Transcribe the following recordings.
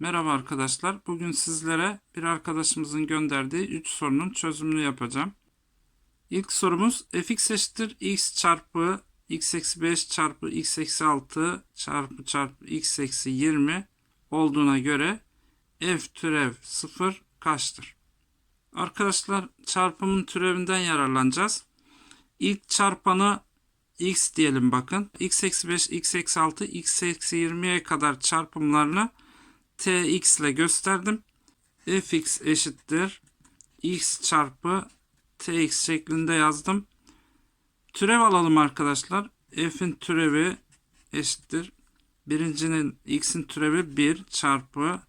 Merhaba arkadaşlar. Bugün sizlere bir arkadaşımızın gönderdiği 3 sorunun çözümünü yapacağım. İlk sorumuz fx eşittir x çarpı x eksi 5 çarpı x eksi 6 çarpı çarpı x eksi 20 olduğuna göre f türev 0 kaçtır? Arkadaşlar çarpımın türevinden yararlanacağız. İlk çarpanı x diyelim bakın. x eksi 5, x eksi 6, x eksi 20'ye kadar çarpımlarını tx ile gösterdim. fx eşittir x çarpı tx şeklinde yazdım. Türev alalım arkadaşlar. f'in türevi eşittir. Birincinin x'in türevi 1 çarpı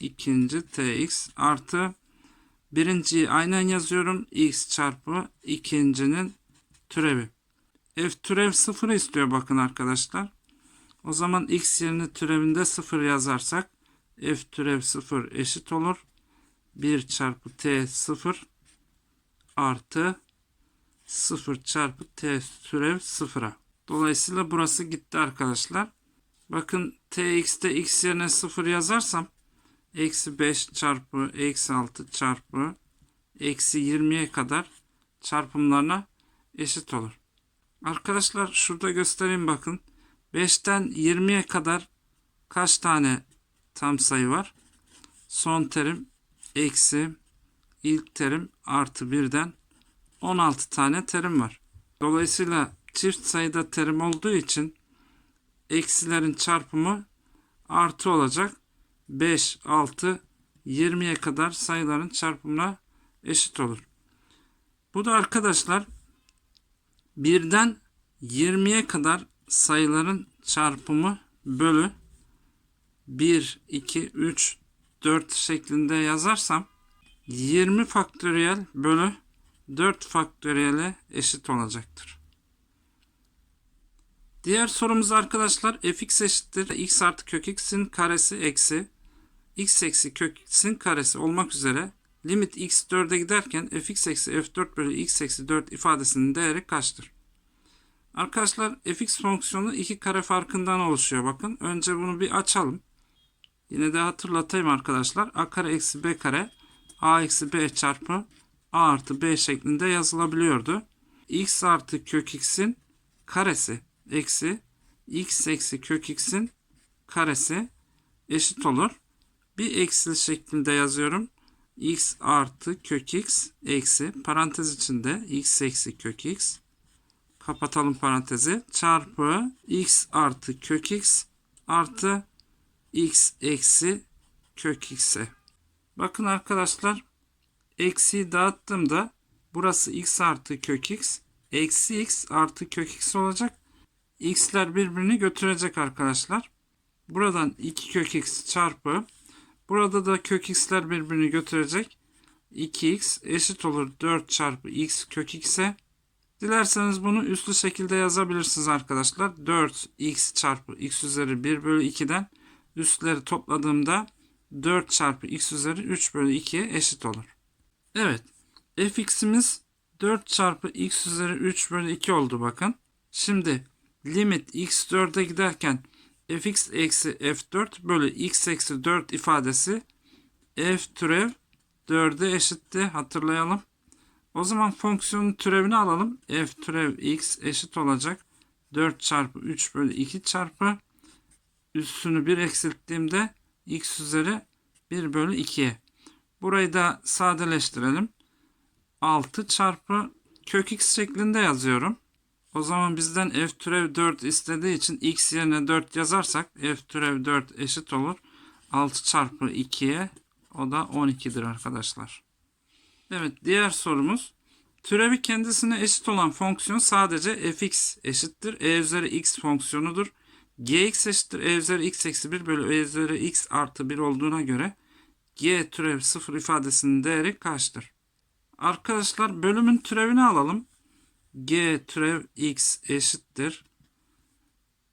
ikinci tx artı birinciyi aynen yazıyorum. x çarpı ikincinin türevi. f türev 0 istiyor bakın arkadaşlar. O zaman x yerine türevinde 0 yazarsak f türev 0 eşit olur. 1 çarpı t 0 artı 0 çarpı t türev 0'a. Dolayısıyla burası gitti arkadaşlar. Bakın tx'te x yerine 0 yazarsam eksi 5 çarpı eksi 6 çarpı eksi 20'ye kadar çarpımlarına eşit olur. Arkadaşlar şurada göstereyim bakın. 5'ten 20'ye kadar kaç tane tam sayı var? Son terim eksi ilk terim artı 1'den 16 tane terim var. Dolayısıyla çift sayıda terim olduğu için eksilerin çarpımı artı olacak. 5, 6, 20'ye kadar sayıların çarpımına eşit olur. Bu da arkadaşlar birden 20'ye kadar sayıların çarpımı bölü 1, 2, 3, 4 şeklinde yazarsam 20 faktöriyel bölü 4 faktöriyele eşit olacaktır. Diğer sorumuz arkadaşlar fx eşittir x artı kök x'in karesi eksi x eksi kök x'in karesi olmak üzere limit x 4'e giderken fx eksi f4 bölü x eksi 4 ifadesinin değeri kaçtır? Arkadaşlar fx fonksiyonu iki kare farkından oluşuyor. Bakın önce bunu bir açalım. Yine de hatırlatayım arkadaşlar. a kare eksi b kare a eksi b çarpı a artı b şeklinde yazılabiliyordu. x artı kök x'in karesi eksi x eksi kök x'in karesi eşit olur. Bir eksil şeklinde yazıyorum. x artı kök x eksi parantez içinde x eksi kök x kapatalım parantezi çarpı x artı kök x artı x eksi kök x'e. Bakın arkadaşlar eksiyi dağıttığımda burası x artı kök x eksi x artı kök x olacak. x'ler birbirini götürecek arkadaşlar. Buradan 2 kök x çarpı burada da kök x'ler birbirini götürecek. 2x eşit olur 4 çarpı x kök x'e. Dilerseniz bunu üslü şekilde yazabilirsiniz arkadaşlar. 4x çarpı x üzeri 1 bölü 2'den üstleri topladığımda 4 çarpı x üzeri 3 bölü 2'ye eşit olur. Evet. fx'imiz 4 çarpı x üzeri 3 bölü 2 oldu bakın. Şimdi limit x 4'e giderken fx eksi f4 bölü x eksi 4 ifadesi f türev 4'e eşitti. Hatırlayalım. O zaman fonksiyonun türevini alalım. f türev x eşit olacak. 4 çarpı 3 bölü 2 çarpı üstünü 1 eksilttiğimde x üzeri 1 bölü 2'ye. Burayı da sadeleştirelim. 6 çarpı kök x şeklinde yazıyorum. O zaman bizden f türev 4 istediği için x yerine 4 yazarsak f türev 4 eşit olur. 6 çarpı 2'ye o da 12'dir arkadaşlar. Evet diğer sorumuz. Türevi kendisine eşit olan fonksiyon sadece fx eşittir. e üzeri x fonksiyonudur. Gx eşittir e üzeri x eksi 1 bölü e üzeri x artı 1 olduğuna göre g türev 0 ifadesinin değeri kaçtır? Arkadaşlar bölümün türevini alalım. g türev x eşittir.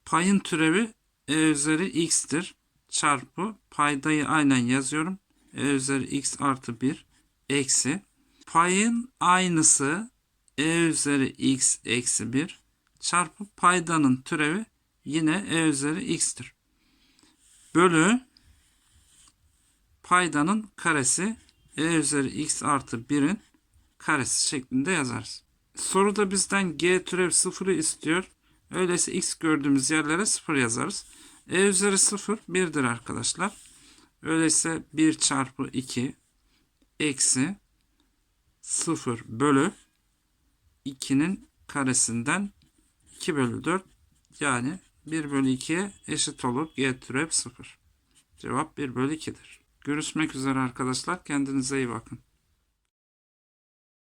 Payın türevi e üzeri x'tir. Çarpı paydayı aynen yazıyorum. e üzeri x artı 1 eksi payın aynısı e üzeri x eksi 1 çarpı paydanın türevi yine e üzeri x'tir. Bölü paydanın karesi e üzeri x artı 1'in karesi şeklinde yazarız. Soruda bizden g türev 0'ı istiyor. Öyleyse x gördüğümüz yerlere 0 yazarız. e üzeri 0 1'dir arkadaşlar. Öyleyse 1 çarpı 2 eksi 0 bölü 2'nin karesinden 2 bölü 4 yani 1 bölü 2'ye eşit olur g türev 0. Cevap 1 bölü 2'dir. Görüşmek üzere arkadaşlar. Kendinize iyi bakın.